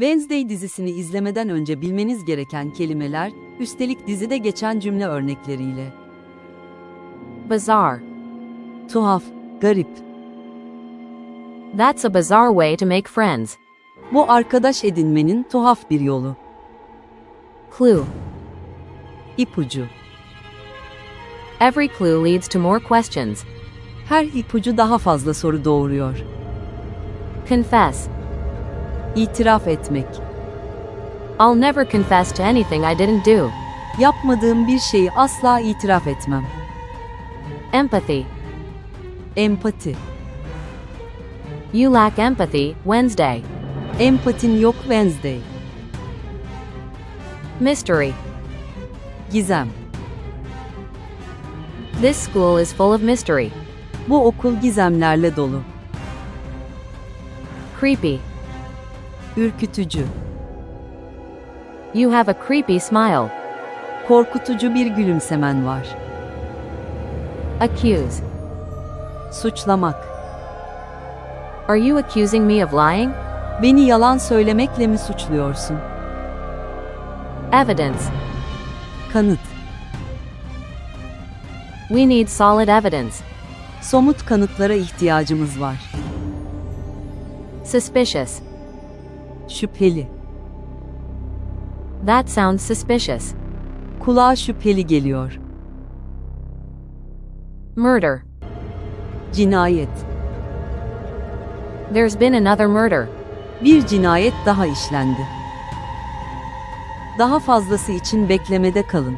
Wednesday dizisini izlemeden önce bilmeniz gereken kelimeler, üstelik dizide geçen cümle örnekleriyle. Bizarre. Tuhaf, garip. That's a bizarre way to make friends. Bu arkadaş edinmenin tuhaf bir yolu. Clue. İpucu. Every clue leads to more questions. Her ipucu daha fazla soru doğuruyor. Confess. İtiraf etmek. I'll never confess to anything I didn't do. Yapmadığım bir şeyi asla itiraf etmem. Empathy. Empati. You lack empathy, Wednesday. Empatin yok Wednesday. Mystery. Gizem. This school is full of mystery. Bu okul gizemlerle dolu. Creepy. Ürkütücü. You have a creepy smile. Korkutucu bir gülümsemen var. Accuse. Suçlamak. Are you accusing me of lying? Beni yalan söylemekle mi suçluyorsun? Evidence. Kanıt. We need solid evidence. Somut kanıtlara ihtiyacımız var. Suspicious. Şüpheli. That sounds suspicious. Kulağa şüpheli geliyor. Murder. Cinayet. There's been another murder. Bir cinayet daha işlendi. Daha fazlası için beklemede kalın.